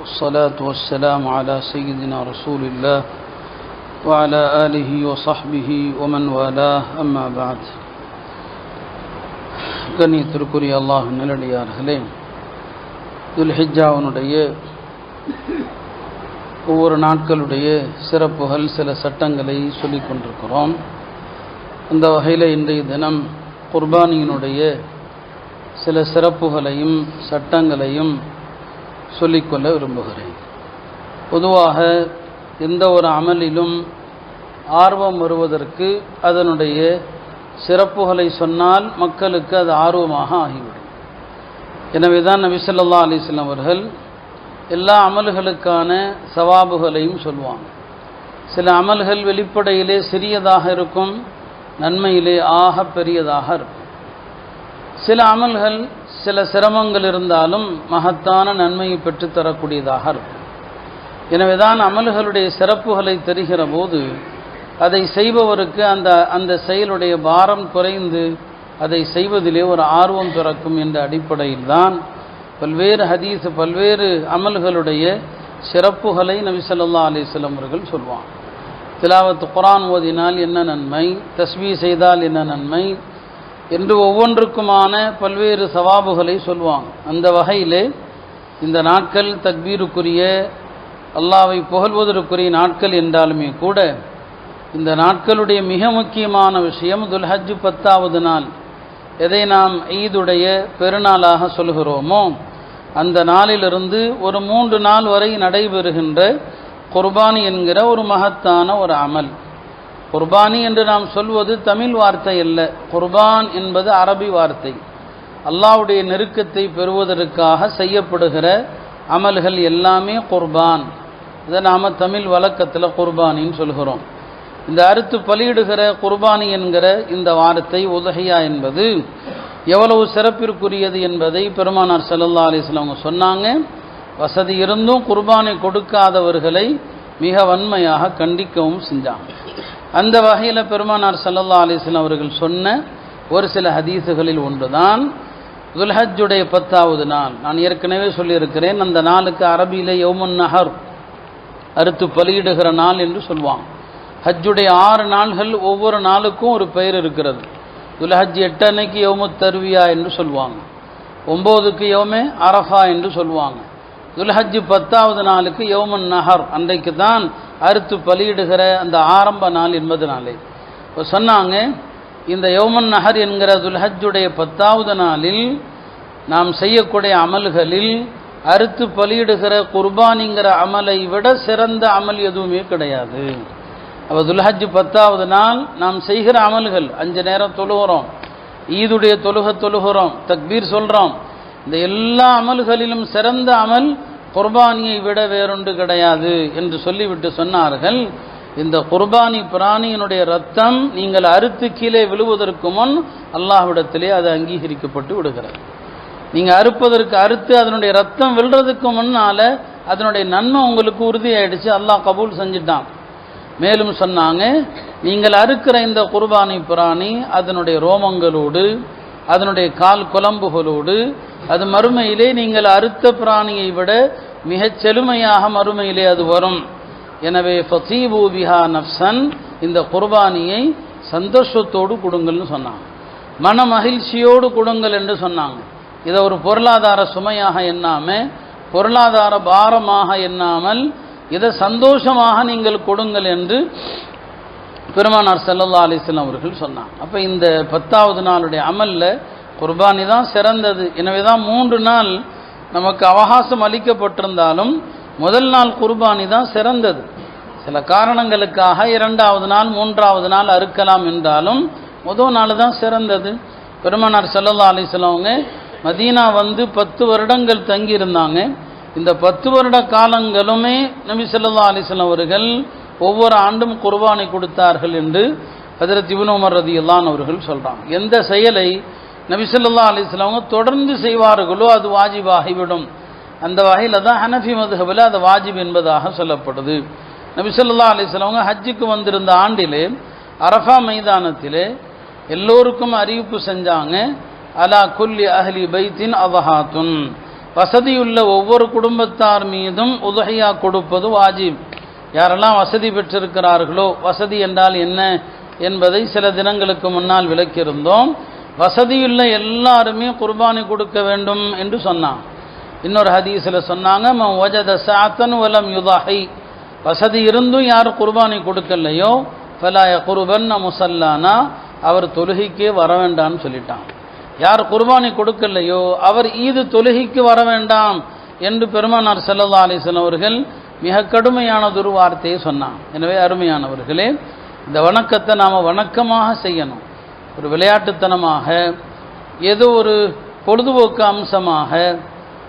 والصلاة والسلام على سيدنا رسول الله وعلى آله وصحبه ومن والاه أما بعد கண்ணியத்திற்குரிய அல்லாஹ் நிலடியார்களே துல்ஹிஜாவினுடைய ஒவ்வொரு நாட்களுடைய சிறப்புகள் சில சட்டங்களை சொல்லிக் கொண்டிருக்கிறோம் அந்த வகையில் இன்றைய தினம் குர்பானியினுடைய சில சிறப்புகளையும் சட்டங்களையும் சொல்லிக்கொள்ள விரும்புகிறேன். பொதுவாக எந்த ஒரு அமலிலும் ஆர்வம் வருவதற்கு அதனுடைய சிறப்புகளை சொன்னால் மக்களுக்கு அது ஆர்வமாக ஆகிவிடும். எனவே தான் நபி ஸல்லல்லாஹு அவர்கள் எல்லா அமல்களுக்கான சவாபுகளையும் சொல்லுவாங்க சில அமல்கள் வெளிப்படையிலே சிறியதாக இருக்கும் நன்மையிலே ஆக பெரியதாக இருக்கும். சில அமல்கள் சில சிரமங்கள் இருந்தாலும் மகத்தான நன்மையை பெற்றுத்தரக்கூடியதாக இருக்கும். எனவே தான் அமல்களுடைய சிறப்புகளை தெரிகிற போது அதை செய்பவருக்கு அந்த அந்த செயலுடைய பாரம் குறைந்து அதை செய்வதிலே ஒரு ஆர்வம் பிறக்கும் என்ற அடிப்படையில் தான் பல்வேறு ஹதீஸ் பல்வேறு அமல்களுடைய சிறப்புகளை நபி சொல்லா அலிஸ்லம் அவர்கள் சொல்வான் திலாவத்து குரான் ஓதினால் என்ன நன்மை? தஸ்வி செய்தால் என்ன நன்மை? என்று ஒவ்வொன்றுக்குமான பல்வேறு சவாபுகளை சொல்லுவாங்க அந்த வகையிலே இந்த நாட்கள் தக்பீருக்குரிய அல்லாவை புகழ்வதற்குரிய நாட்கள் என்றாலுமே கூட இந்த நாட்களுடைய மிக முக்கியமான விஷயம் துல்ஹஜ் பத்தாவது நாள். எதை நாம் ஈதுடைய பெருநாளாக சொல்கிறோமோ அந்த நாளிலிருந்து ஒரு மூன்று நாள் வரை நடைபெறுகின்ற குர்பானி என்கிற ஒரு மகத்தான ஒரு அமல். குர்பானி என்று நாம் சொல்வது தமிழ் வார்த்தை அல்ல. குர்பான் என்பது அரபி வார்த்தை. அல்லாவுடைய நெருக்கத்தை பெறுவதற்காக செய்யப்படுகிற அமல்கள் எல்லாமே குர்பான். இதை நாம் தமிழ் வழக்கத்தில் குர்பானின்னு சொல்கிறோம். இந்த அறுத்து பலியிடுகிற குர்பானி என்கிற இந்த வார்த்தை உதகையா என்பது எவ்வளவு சிறப்பிற்குரியது என்பதை பெருமானார் சல்லல்லா அலிஸ்லாம் அவங்க சொன்னாங்க. வசதி இருந்தும் குர்பானை கொடுக்காதவர்களை மிக வன்மையாக கண்டிக்கவும் செஞ்சாங்க. அந்த வகையில் பெருமானார் சல்லல்லா அலிஸ்லாம் அவர்கள் சொன்ன ஒரு சில ஹதீஸுகளில் ஒன்றுதான். துல்ஹஜுடைய பத்தாவது நாள். நான் ஏற்கனவே சொல்லியிருக்கிறேன் அந்த நாளுக்கு அரபியிலே யோமன் நஹர் அறுத்து பலியிடுகிற நாள் என்று சொல்லுவாங்க. ஹஜ்ஜுடைய ஆறு நாள்கள் ஒவ்வொரு நாளுக்கும் ஒரு பெயர் இருக்கிறது. துல்ஹஜ் எட்டு அன்னைக்கு யோமு தருவியா என்று சொல்லுவாங்க. ஒம்போதுக்கு யோமே அரஃபா என்று சொல்லுவாங்க. துல்ஹஜ் பத்தாவது நாளுக்கு யோமன் நஹர் அன்றைக்கு தான் அறுத்து பலியிடுகிற அந்த ஆரம்ப நாள் என்பது நாளை. இப்போ சொன்னாங்க இந்த யோமன் நகர் என்கிற துல்ஹஜ்ஜுடைய பத்தாவது நாளில் நாம் செய்யக்கூடிய அமல்களில் அறுத்து பலியிடுகிற குர்பானிங்கிற அமலை விட சிறந்த அமல் எதுவுமே கிடையாது. அப்போ துல்ஹஜ் பத்தாவது நாள் நாம் செய்கிற அமல்கள் அஞ்சு நேரம் தொழுகிறோம் ஈதுடைய தொழுக தொழுகிறோம் தக்பீர் சொல்கிறோம் இந்த எல்லா அமல்களிலும் சிறந்த அமல் குர்பானியை விட வேறொன்று கிடையாது என்று சொல்லிவிட்டு சொன்னார்கள். இந்த குர்பானி பிராணியினுடைய ரத்தம் நீங்கள் அறுத்து கீழே விழுவதற்கு முன் அல்லாஹ்விடத்திலே அது அங்கீகரிக்கப்பட்டு விடுகிறது. நீங்கள் அறுப்பதற்கு அறுத்து அதனுடைய ரத்தம் விழுறதுக்கு முன்னால் அதனுடைய நன்மை உங்களுக்கு உறுதியாயிடுச்சு. அல்லாஹ் கபூல் செஞ்சுட்டான். மேலும் சொன்னாங்க நீங்கள் அறுக்கிற இந்த குர்பானி பிராணி அதனுடைய ரோமங்களோடு அதனுடைய கால் குழம்புகளோடு அது மறுமையிலே நீங்கள் அறுத்த பிராணியை விட மிகச் செழுமையாக மறுமையிலே அது வரும். எனவே ஃபசீபு பிஹா நப்சன் இந்த குர்பானியை சந்தோஷத்தோடு கொடுங்கள்னு சொன்னாங்க. மன மகிழ்ச்சியோடு கொடுங்கள் என்று சொன்னாங்க. இதை ஒரு பொருளாதார சுமையாக எண்ணாமல் பொருளாதார பாரமாக எண்ணாமல் இதை சந்தோஷமாக நீங்கள் கொடுங்கள் என்று பெருமானார் செல்லல்லா அலிஸ்லாம் அவர்கள் சொன்னாங்க அப்போ இந்த பத்தாவது நாளுடைய அமலில் குர்பானி தான் சிறந்தது. எனவே தான் மூன்று நாள் நமக்கு அவகாசம் அளிக்கப்பட்டிருந்தாலும் முதல் நாள் குர்பானி தான் சிறந்தது. சில காரணங்களுக்காக இரண்டாவது நாள் மூன்றாவது நாள் அறுக்கலாம் என்றாலும் முதல் நாள் தான் சிறந்தது. பெருமானார் செல்லல்லா அலிஸ்லாம் மதீனா வந்து பத்து வருடங்கள் தங்கியிருந்தாங்க. இந்த பத்து வருட காலங்களுமே நபி சொல்லா அலிஸ்லாம் அவர்கள் ஒவ்வொரு ஆண்டும் குர்பானை கொடுத்தார்கள் என்று ஹதரத் இபுன் உமர் ரதி இல்லான் அவர்கள் சொல்கிறாங்க எந்த செயலை நபிசல்லா அலிஸ்லாமங்க தொடர்ந்து செய்வார்களோ அது வாஜிபாகிவிடும். அந்த வகையில் தான் ஹனஃபி மதுஹபில் அது வாஜிப் என்பதாக சொல்லப்படுது. நபிசல்லா அலிஸ்லாமங்க ஹஜ்ஜுக்கு வந்திருந்த ஆண்டிலே அரஃபா மைதானத்திலே எல்லோருக்கும் அறிவிப்பு செஞ்சாங்க. அலா குல்லி அஹ்லி பைத்தின் அவஹாத்துன். வசதியுள்ள ஒவ்வொரு குடும்பத்தார் மீதும் உதகையா கொடுப்பது வாஜிப். யாரெல்லாம் வசதி பெற்றிருக்கிறார்களோ வசதி என்றால் என்ன என்பதை சில தினங்களுக்கு முன்னால் விளக்கியிருந்தோம். வசதியுள்ள எல்லாருமே குர்பானி கொடுக்க வேண்டும் என்று சொன்னான். இன்னொரு ஹதீஸில் சொன்னாங்க ம வஜத சாத்தன் வலம் யுதாஹை. வசதி இருந்தும் யார் குர்பானி கொடுக்கலையோ ஃபலாய குருபன் முசல்லானா. அவர் தொழுகைக்கே வர வேண்டாம்னு சொல்லிட்டான். யார் குர்பானி கொடுக்கலையோ அவர் ஈது தொழுகைக்கு வர வேண்டாம் என்று பெருமானார் செல்லல்லா அலிசன் அவர்கள் மிக கடுமையானதொரு வார்த்தையை சொன்னான். எனவே அருமையானவர்களே இந்த வணக்கத்தை நாம் வணக்கமாக செய்யணும். ஒரு விளையாட்டுத்தனமாக ஏதோ ஒரு பொழுதுபோக்கு அம்சமாக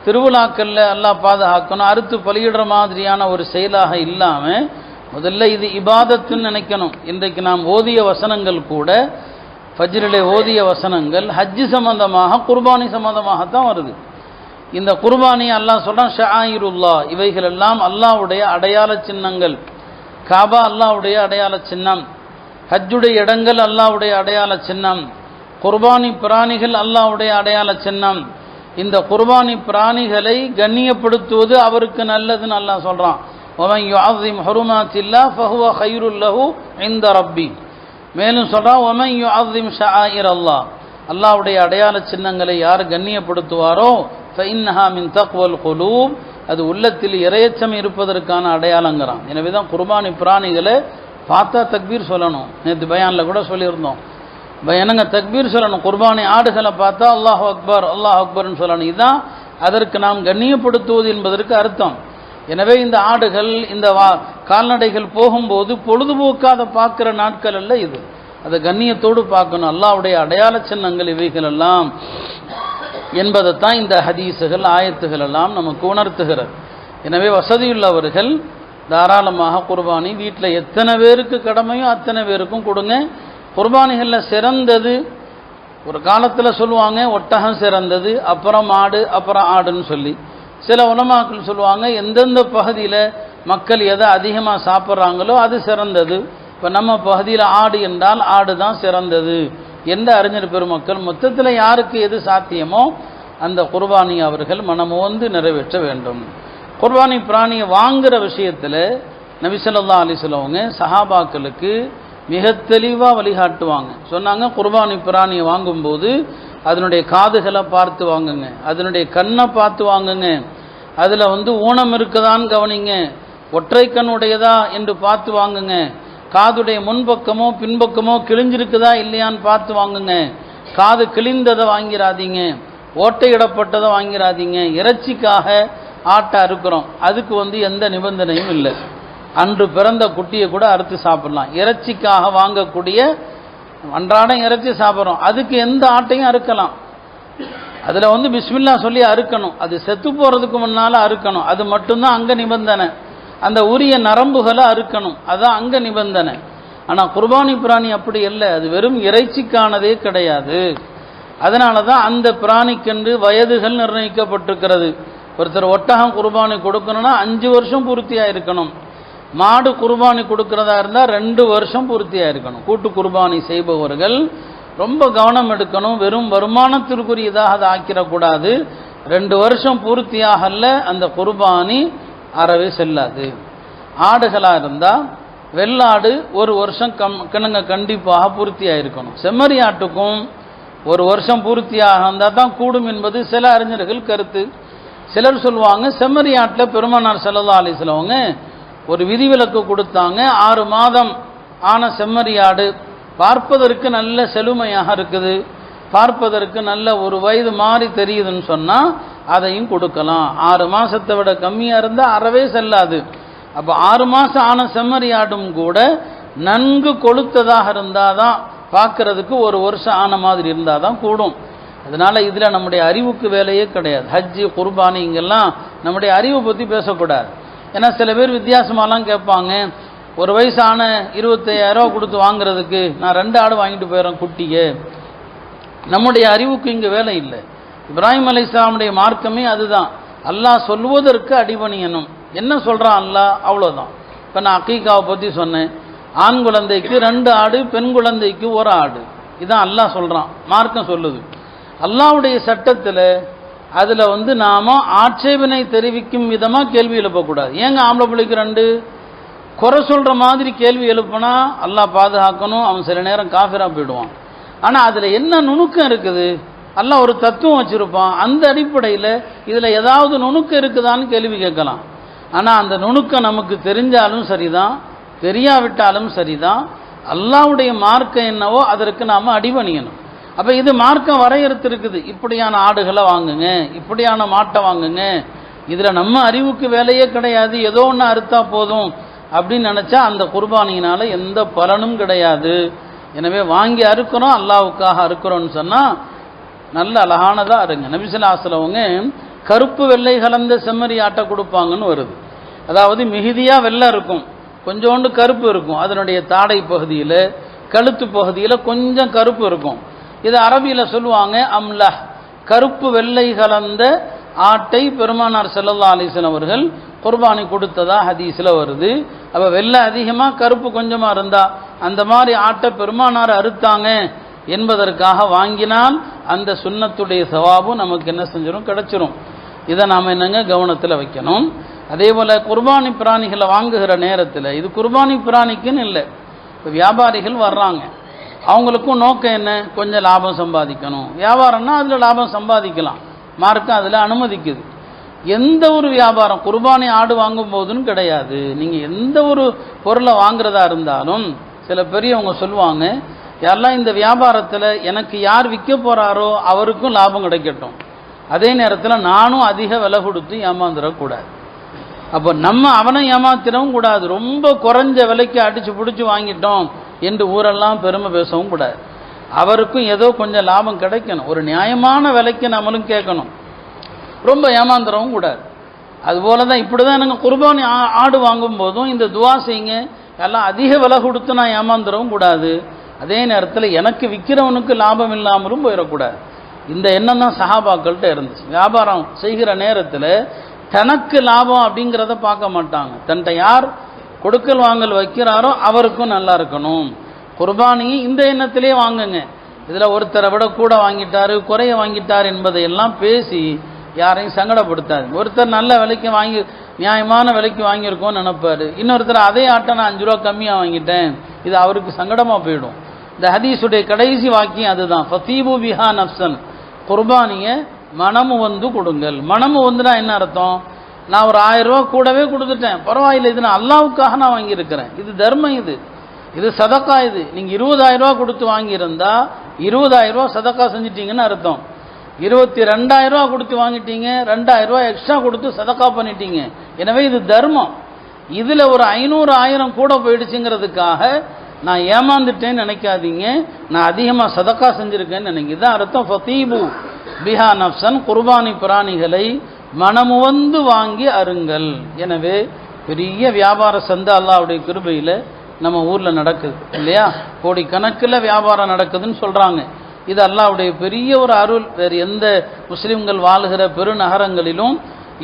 திருவிழாக்களில் எல்லாம் பாதுகாக்கணும் அறுத்து பலியிடுற மாதிரியான ஒரு செயலாக இல்லாமல் முதல்ல இது இபாதத்துன்னு நினைக்கணும். இன்றைக்கு நாம் ஓதிய வசனங்கள் கூட ஃபஜ்ரிலே ஓதிய வசனங்கள் ஹஜ்ஜு சம்பந்தமாக குர்பானி சம்பந்தமாகத்தான் வருது. இந்த குர்பானி அல்லாஹ் சொல்கிறான் ஷாயிருல்லா. இவைகள் எல்லாம் அல்லாஹ்வுடைய அடையாள சின்னங்கள். காபா அல்லாவுடைய அடையாள சின்னம். ஹஜ்ஜுடைய இடங்கள் அல்லாவுடைய அடையாள சின்னம். குர்பானி பிராணிகள் அல்லாஹ்வுடைய அடையாள சின்னம். இந்த குர்பானி பிராணிகளை கண்ணியப்படுத்துவது அவருக்கு நல்லதுன்னு அல்லாஹ் சொல்கிறான் ஒமன் யுஅஸிம் ஹுருமாத்தில்லா ஃபஹுவ ஹைருல்லஹு இந்த ரப்பி. மேலும் சொல்கிறான் ஒமன் யுஅஸிம் ஷஆயிர் அல்லாஹ் அல்லாவுடைய அடையாள சின்னங்களை யார் கண்ணியப்படுத்துவாரோ ஃபைன்ஹா மின் தக்வல் குலூப் அது உள்ளத்தில் இரையச்சம் இருப்பதற்கான அடையாளங்கிறான். எனவே தான் குர்பானி பிராணிகளை பார்த்தா தக்பீர் சொல்லணும். நேற்று பயானில் கூட சொல்லியிருந்தோம். என்னங்க தக்பீர் சொல்லணும்? குர்பானி ஆடுகளை பார்த்தா அல்லாஹ் அக்பர் அல்லாஹ் அக்பர்னு சொல்லணும். இதுதான் அதற்கு நாம் கண்ணியப்படுத்துவது என்பதற்கு அர்த்தம். எனவே இந்த ஆடுகள் இந்த வா கால்நடைகள் போகும்போது பொழுதுபோக்காத பார்க்குற நாட்கள் அல்ல இது. அதை கண்ணியத்தோடு பார்க்கணும். அல்லாவுடைய அடையாள சின்னங்கள் இவைகள் எல்லாம் என்பதைத்தான் இந்த ஹதீஸுகள் ஆயத்துகள் எல்லாம் நமக்கு உணர்த்துகிறது. எனவே வசதியுள்ளவர்கள் தாராளமாக குர்பானி வீட்டில் எத்தனை பேருக்கு கடமையோ அத்தனை பேருக்கும் கொடுங்க. குர்பானிகளில் சிறந்தது ஒரு காலத்தில் சொல்லுவாங்க ஒட்டகம் சிறந்தது அப்புறம் மாடு அப்புறம் ஆடுன்னு சொல்லி. சில உலமாக்கள் சொல்லுவாங்க எந்தெந்த பகுதியில் மக்கள் எதை அதிகமாக சாப்பிட்றாங்களோ அது சிறந்தது. இப்போ நம்ம பகுதியில் ஆடு என்றால் ஆடு தான் சிறந்தது. எந்த அறிஞர் பெருமக்கள் மொத்தத்தில் யாருக்கு எது சாத்தியமோ அந்த குர்பானி அவர்கள் மனமோந்து நிறைவேற்ற வேண்டும். குர்பானி பிராணியை வாங்குகிற விஷயத்தில் நபிசல்லா அலிஸ்லவங்க சஹாபாக்களுக்கு மிக தெளிவாக வழிகாட்டுவாங்க. சொன்னாங்க குர்பானி பிராணியை வாங்கும்போது அதனுடைய காதுகளை பார்த்து வாங்குங்க அதனுடைய கண்ணை பார்த்து வாங்குங்க அதில் வந்து ஊனம் இருக்குதான்னு கவனிங்க ஒற்றை கண்ணுடையதா என்று பார்த்து வாங்குங்க காதுடைய முன்பக்கமோ பின்பக்கமோ கிழிஞ்சிருக்குதா இல்லையான்னு பார்த்து வாங்குங்க. காது கிழிந்ததை வாங்கிடாதீங்க ஓட்டையிடப்பட்டதை வாங்கிடாதீங்க இறைச்சிக்காக ஆட்டை அறுக்கிறோம். அதுக்கு வந்து எந்த நிபந்தனையும் இல்லை. அன்று பிறந்த குட்டியை கூட அறுத்து சாப்பிடலாம். இறைச்சிக்காக வாங்கக்கூடிய அன்றாடம் இறைச்சி சாப்பிட்றோம். அதுக்கு எந்த ஆட்டையும் அறுக்கலாம். அதில் வந்து பிஸ்மில்லா சொல்லி அறுக்கணும். அது செத்து போகிறதுக்கு முன்னால் அறுக்கணும். அது மட்டும்தான் அங்கே நிபந்தனை. அந்த உரிய நரம்புகளை அறுக்கணும். அதுதான் அங்கே நிபந்தனை. ஆனால் குர்பானி பிராணி அப்படி இல்லை. அது வெறும் இறைச்சிக்கானதே கிடையாது. அதனால தான் அந்த பிராணிக்கென்று வயதுகள் நிர்ணயிக்கப்பட்டிருக்கிறது. ஒருத்தர் ஒட்டகம் குர்பானி கொடுக்கணும்னா அஞ்சு வருஷம் பூர்த்தியாக இருக்கணும் மாடு குர்பானி கொடுக்கறதா இருந்தால் ரெண்டு வருஷம் பூர்த்தியாக இருக்கணும் கூட்டு குர்பானி செய்பவர்கள் ரொம்ப கவனம் எடுக்கணும். வெறும் வருமானத்திற்குரியதாக அதை ஆக்கிடக்கூடாது. ரெண்டு வருஷம் பூர்த்தியாகல அந்த குர்பானி அறவே செல்லாது. ஆடுகளாக இருந்தால் வெள்ளாடு ஒரு வருஷம் கம் கிணங்க கண்டிப்பாக பூர்த்தியாக இருக்கணும் செம்மறி ஆட்டுக்கும் ஒரு வருஷம் பூர்த்தியாக இருந்தால் தான் கூடும் என்பது சில அறிஞர்கள் கருத்து. சிலர் சொல்லுவாங்க செம்மறி ஆட்டில் பெருமானார் செல்லதா அலிசிலவங்க ஒரு விதிவிலக்கு கொடுத்தாங்க ஆறு மாதம் ஆன செம்மறி ஆடு பார்ப்பதற்கு நல்ல செழுமையாக இருக்குது. பார்ப்பதற்கு நல்ல ஒரு வயது மாறி தெரியுதுன்னு சொன்னால் அதையும் கொடுக்கலாம். ஆறு மாதத்தை விட கம்மியாக இருந்தால் அறவே செல்லாது. அப்போ ஆறு மாதம் ஆன செம்மறி ஆடும் கூட நன்கு கொளுத்ததாக இருந்தால் தான் பார்க்கறதுக்கு ஒரு வருஷம் ஆன மாதிரி இருந்தால் தான் கூடும். அதனால் இதில் நம்முடைய அறிவுக்கு வேலையே கிடையாது. ஹஜ்ஜி குர்பானி இங்கெல்லாம் நம்முடைய அறிவை பற்றி பேசக்கூடாது. ஏன்னா சில பேர் வித்தியாசமாலாம் கேட்பாங்க ஒரு வயசான இருபத்தையாயிரம் கொடுத்து வாங்குறதுக்கு நான் ரெண்டு ஆடு வாங்கிட்டு போயிடுறேன் குட்டியை நம்முடைய அறிவுக்கு இங்கே வேலை இல்லை. இப்ராஹிம் அலி இஸ்லாமுடைய மார்க்கமே அதுதான். அல்லாஹ் சொல்வதற்கு அடிபணியணும் என்ன சொல்கிறான் அல்லாஹ்? அவ்வளோதான் இப்போ நான் அக்கீகாவை பற்றி சொன்னேன். ஆண் குழந்தைக்கு ரெண்டு ஆடு பெண் குழந்தைக்கு ஒரு ஆடு. இதான் அல்லாஹ் சொல்கிறான் மார்க்கம் சொல்லுது. அல்லாவுடைய சட்டத்தில் அதில் வந்து நாம் ஆட்சேபனை தெரிவிக்கும் விதமாக கேள்வி எழுப்பக்கூடாது. ஏங்க ஆம்பளை பிள்ளைக்கு ரெண்டு? குறை சொல்கிற மாதிரி கேள்வி எழுப்புனா அல்லாஹ் பாதுகாக்கணும். அவன் சில நேரம் காஃபிராக போயிடுவான். ஆனால் அதில் என்ன நுணுக்கம் இருக்குது? எல்லாம் ஒரு தத்துவம் வச்சுருப்பான். அந்த அடிப்படையில் இதில் ஏதாவது நுணுக்கம் இருக்குதான்னு கேள்வி கேட்கலாம். ஆனால் அந்த நுணுக்கம் நமக்கு தெரிஞ்சாலும் சரிதான் தெரியாவிட்டாலும் சரிதான். அல்லாவுடைய மார்க்கம் என்னவோ அதற்கு நாம் அடிபணியணும். அப்போ இது மார்க்கம் வரையறுத்திருக்குது. இப்படியான ஆடுகளை வாங்குங்க இப்படியான மாட்டை வாங்குங்க. இதில் நம்ம அறிவுக்கு வேலையே கிடையாது. ஏதோ ஒன்று அறுத்தா போதும் அப்படின்னு நினச்சா அந்த குர்பானியினால் எந்த பலனும் கிடையாது. எனவே வாங்கி அறுக்கிறோம் அல்லாவுக்காக அறுக்கிறோன்னு சொன்னால் நல்ல அழகானதாக இருங்க நபிசிலாசிலவங்க கருப்பு வெள்ளை கலந்த செம்மறி ஆட்டை கொடுப்பாங்கன்னு வருது. அதாவது மிகுதியாக வெள்ளை இருக்கும். கொஞ்சோண்டு கருப்பு இருக்கும். அதனுடைய தாடை பகுதியில் கழுத்து பகுதியில் கொஞ்சம் கருப்பு இருக்கும். இது அரபியில் சொல்லுவாங்க அம்ல கருப்பு வெள்ளை கலந்த ஆட்டை பெருமானார் செல்லல்லா அலிசன் அவர்கள் குர்பானி கொடுத்ததா ஹதீஸில் வருது. அப்போ வெள்ளை அதிகமாக கருப்பு கொஞ்சமாக இருந்தா அந்த மாதிரி ஆட்டை பெருமானார் அறுத்தாங்க. என்பதற்காக வாங்கினால் அந்த சுண்ணத்துடைய சவாபும் நமக்கு என்ன செஞ்சிடும் கிடைச்சிரும். இதை நாம் என்னங்க கவனத்தில் வைக்கணும்? அதே போல் குர்பானி பிராணிகளை வாங்குகிற நேரத்தில் இது குர்பானி பிராணிக்குன்னு இல்லை. இப்போ வியாபாரிகள் வர்றாங்க. அவங்களுக்கும் நோக்கம் என்ன? கொஞ்சம் லாபம் சம்பாதிக்கணும். வியாபாரம்னா அதில் லாபம் சம்பாதிக்கலாம். மார்க்கம் அதில் அனுமதிக்குது. எந்த ஒரு வியாபாரம் குர்பானி ஆடு வாங்கும் போதுன்னு கிடையாது. நீங்கள் எந்த ஒரு பொருளை வாங்குறதா இருந்தாலும் சில பெரியவங்க சொல்லுவாங்க யாரெல்லாம் இந்த வியாபாரத்தில் எனக்கு யார் விற்க போகிறாரோ அவருக்கும் லாபம் கிடைக்கட்டும். அதே நேரத்தில் நானும் அதிக விலை கொடுத்து ஏமாந்துடக்கூடாது அப்போ நம்ம அவனை ஏமாத்திடவும் கூடாது. ரொம்ப குறைஞ்ச விலைக்கு அடித்து பிடிச்சி வாங்கிட்டோம் என்று ஊரெல்லாம் பெருமை பேசவும் கூடாது. அவருக்கும் ஏதோ கொஞ்சம் லாபம் கிடைக்கணும். ஒரு நியாயமான விலைக்கு நம்மளும் கேட்கணும். ரொம்ப ஏமாந்துடவும் கூடாது. அதுபோல தான் இப்படி தான் எனக்கு குர்பானி ஆடு வாங்கும் போதும் இந்த துவா செய்யுங்க. எல்லாம் அதிக விலை கொடுத்து நான் ஏமாந்துடவும் கூடாது. அதே நேரத்தில் எனக்கு விற்கிறவனுக்கு லாபம் இல்லாமலும் போயிடக்கூடாது. இந்த எண்ணம் தான் சஹாபாக்கள்கிட்ட இருந்துச்சு. வியாபாரம் செய்கிற நேரத்தில் தனக்கு லாபம் அப்படிங்கிறத பார்க்க மாட்டாங்க. தன்ட்ட யார் கொடுக்கல் வாங்கல் வைக்கிறாரோ அவருக்கும் நல்லா இருக்கணும். குர்பானியை இந்த எண்ணத்திலே வாங்குங்க. இதில் ஒருத்தரை விட கூட வாங்கிட்டாரு குறைய வாங்கிட்டார் என்பதை எல்லாம் பேசி யாரையும் சங்கடப்படுத்தாது ஒருத்தர் நல்ல விலைக்கு வாங்கி நியாயமான விலைக்கு வாங்கியிருக்கோம்னு நினைப்பாரு. இன்னொருத்தர் அதே ஆட்டை நான் அஞ்சு ரூபா கம்மியாக வாங்கிட்டேன். இது அவருக்கு சங்கடமாக போயிடும். இந்த ஹதீஸுடைய கடைசி வாக்கியம் அதுதான். ஃபத்தீபு பிஹா நப்சன் குர்பானியை மனமு வந்து கொடுங்கள். மனமு வந்துனா என்ன அர்த்தம்? நான் ஒரு ஆயிரம் ரூபா கூடவே கொடுத்துட்டேன். பரவாயில்லை இது நான் அல்லாவுக்காக நான் வாங்கியிருக்கிறேன். இது தர்மம் இது. இது சதக்கா இது. நீங்கள் இருபதாயிரம் ரூபா கொடுத்து வாங்கியிருந்தா இருபதாயிரம் ரூபா சதக்கா செஞ்சிட்டீங்கன்னு அர்த்தம். இருபத்தி ரெண்டாயிரம் ரூபா கொடுத்து வாங்கிட்டீங்க. ரெண்டாயிரம் ரூபா எக்ஸ்ட்ரா கொடுத்து சதக்கா பண்ணிட்டீங்க. எனவே இது தர்மம். இதில் ஒரு ஐநூறு ஆயிரம் கூட போயிடுச்சுங்கிறதுக்காக நான் ஏமாந்துட்டேன்னு நினைக்காதீங்க. நான் அதிகமாக சதக்கா செஞ்சுருக்கேன்னு நினைங்க. இதான் அர்த்தம். ஃபத்தீபு பிஹா நப்சன் குர்பானி பிராணிகளை மனமுவந்து வாங்கி அருங்கள். எனவே பெரிய வியாபார சந்தை அல்லாவுடைய கிருபையில் நம்ம ஊரில் நடக்குது இல்லையா? கோடி கணக்கில் வியாபாரம் நடக்குதுன்னு சொல்கிறாங்க இது அல்லாவுடைய பெரிய ஒரு அருள். வேறு எந்த முஸ்லீம்கள் வாழுகிற பெருநகரங்களிலும்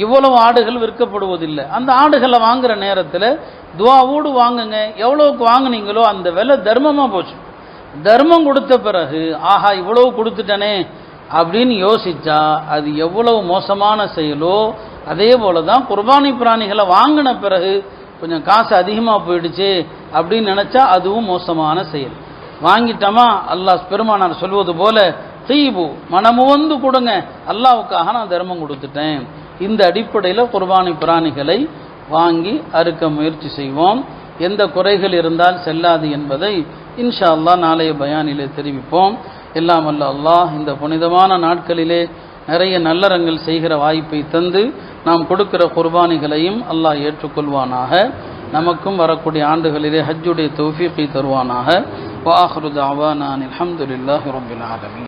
இவ்வளவு ஆடுகள் விற்கப்படுவதில்லை. அந்த ஆடுகளை வாங்குற நேரத்தில் துவாவோடு வாங்குங்க. எவ்வளவுக்கு வாங்குனீங்களோ அந்த விலை தர்மமாக போச்சு. தர்மம் கொடுத்த பிறகு ஆஹா இவ்வளவு கொடுத்துட்டனே அப்படின்னு யோசிச்சா அது எவ்வளவு மோசமான செயலோ அதே போல தான் குர்பானி பிராணிகளை வாங்கின பிறகு கொஞ்சம் காசு அதிகமாக போயிடுச்சு அப்படின்னு நினச்சா அதுவும் மோசமான செயல். வாங்கிட்டோமா? அல்லாஹ் பெருமானார் சொல்வது போல தீபு மனமுவந்து கொடுங்க. அல்லாவுக்காக நான் தர்மம் கொடுத்துட்டேன். இந்த அடிப்படையில் குர்பானி பிராணிகளை வாங்கி அறுக்க முயற்சி செய்வோம். எந்த குறைகள் இருந்தால் செல்லாது என்பதை இன்ஷா அல்லாஹ் நாளைய பயானிலே தெரிவிப்போம். எல்லாம் அல்ல அல்லாஹ் இந்த புனிதமான நாட்களிலே நிறைய நல்லறங்கள் செய்கிற வாய்ப்பை தந்து நாம் கொடுக்கிற குர்பானிகளையும் அல்லாஹ் ஏற்றுக்கொள்வானாக. நமக்கும் வரக்கூடிய ஆண்டுகளிலே ஹஜ்ஜுடைய தௌஃபீக்கை தருவானாக. வாஹ்ருதாவா நான் அல்ஹம்துலில்லாஹி ரப்பில் ஆலமீன்.